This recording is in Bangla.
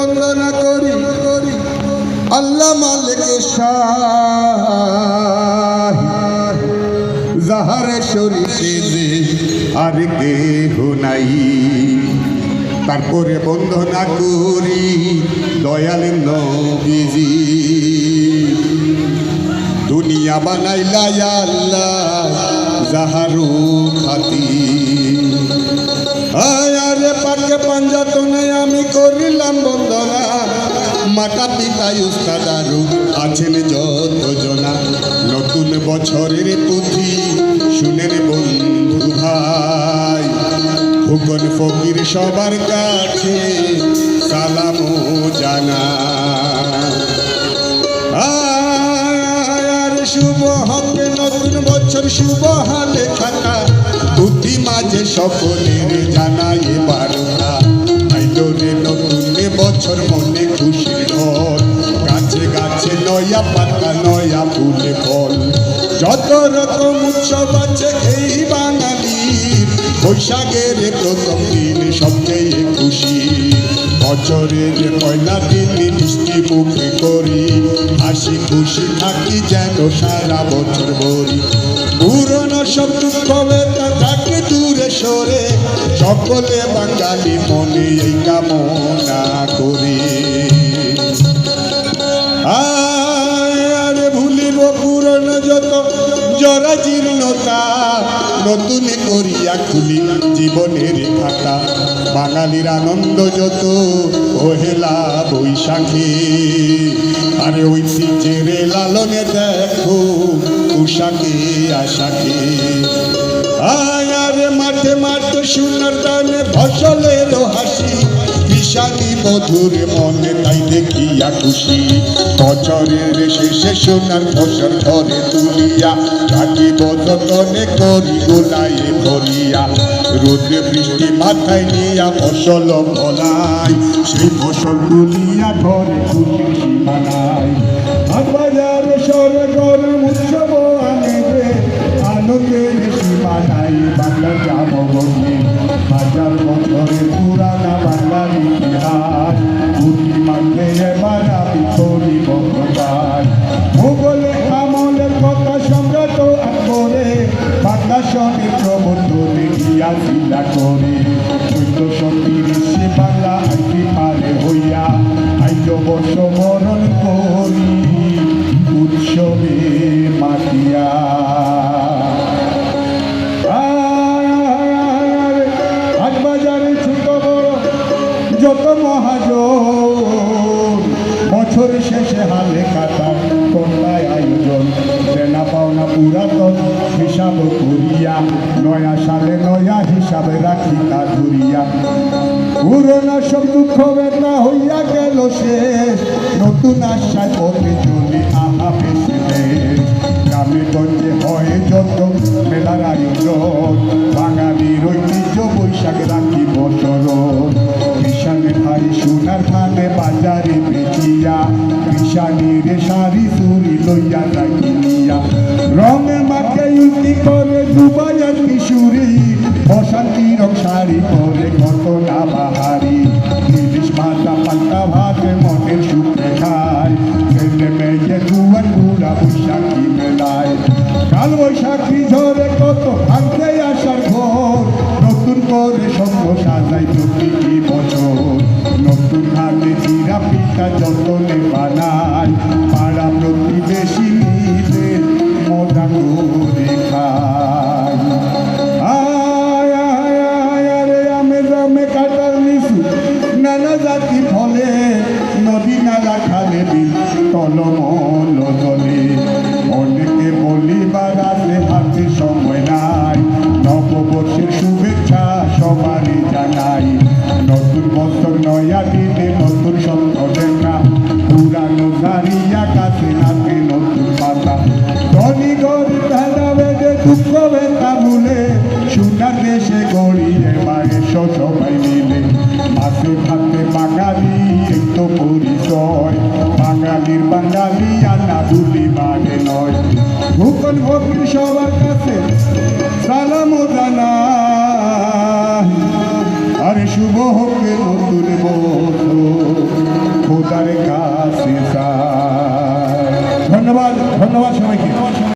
বন্দনা করি। আল্লাহ মালিক যাহারে শরীরে যে আর কেহ নাই। তারপরে বন্দনা করি, দয়াল নবীজি। দুনিয়া বানাইলা আল্লাহ, যাহারু খাতি আরে পাকে পাঞ্জাতনে আমি করিলাম বন্দনা। মাতা পিতা উস্তাদারু আছেন যত জনা নতুন বছরের পুঁথি শুনেন বন্ধু ভাই। ফুকন ফকির সবার কাছে সালাম জানা শুভ হবে নতুন বছর, শুভ হালে থাকা বুদ্ধি মাঝে সকলের জানাই যত রকম উৎসব আছে এই বাঙালির বৈশাখের প্রথম দিন সবচেয়ে খুশি। বছরের পয়লা দিন মিষ্টি মুখে করি। হাসি খুশি থাকি যেন সারা বছর ভরি। পুরনো সব দুঃখ থাকে দূরে সরে। সকলে বাঙালি মনে এই কামনা করি। ভুলিব পুরনো যত জরা জীর্ণতা নতুন করিয়া খুলি জীবনের খাতা। বাঙালির আনন্দ যত ওহেলা বৈশাখী। আরে ঐতিহ্যের লালনে দেখো উষাকে আশাকে। আয় আরে মাঠে মাঠে সোনার দানে ফসলের হাসি। বিশালি মধুর মনে, তাই দেখিয়া খুশি। বছরের শেষে সোনার ফসল ঘরে তুলিয়া রাখিব যতনে করি গোলায় ভরিয়া। রোদ্রে বৃষ্টি মাথায় নিয়া ফসল ফলাই, সেই ফসল তুলিয়া ঘরে খুশি সীমানায় বাজার সরগর উৎসব আনবে আনন্দের সীমানায় বাংলা গ্রাম গণ্যে হাজার বছরের করে চৈত্র সঙ্গী বাংলা আইটি পারে হইয়া। আইজ বর্ষ বরণ করি উৎসবে মাতিয়া। যত মহাজন, বছর শেষে হালে কাটা কন্যায় আয়োজন। পুরাতন হিসাব করিয়া, নয়া সালে নয়া হিসাবে রাখি তা ধরিয়া। পুরোনো সব দুঃখ বেদনা হইয়া গেল শেষ। নতুন আশায় পথে চলি আহা বেশি গ্রামে গঞ্জে হয় যত মেলার আয়োজন, বাঙালির ঐতিহ্য বৈশাখ রাখি বছর কিষানের ভাই সোনার খানে বাজারে বেচিয়া কিষানির শাড়ি চুরি লইয়া কিনিয়া রঙে মাকে উল্টি করে দুবাইয়ের কিশোরী। বসন্তি রং শাড়ি পরে ঘটনা বাহারি। ইলিশ ভাজা পাল্টা ভাতে মনের সুখে খায়। ছেলে মেয়ে জুয়ান বুড়া বৈশাখী মেলায়। কাল বৈশাখী ঝরে কত ভাঙতে আসার ঘর। নতুন করে সঙ্গ সাজাই প্রতিটি বছর। হাতে চিরা পিতা যতনে বানায়, পাড়া প্রতিবেশী মিলে মজা করে খায়। আয় আয় আয়, আরে আমে জামে কাটার লিচু নানা জাতি ফলে নদী নালা খালে বিল টলমল নতুন বছর নয়া দিনে নতুন সন্তানা পুরানো দাঁড়িয়া কাছে নাতে নতুন পাতা। গড়িয়ে বাঙালির বাঙালি আনা ভুলি মানে নয়। ভূকন ভক্তি সবার কাছে সালাম জানাই আরে শুভ হোক নতুন খোদার কাছে। ধন্যবাদ ধন্যবাদ সবাইকে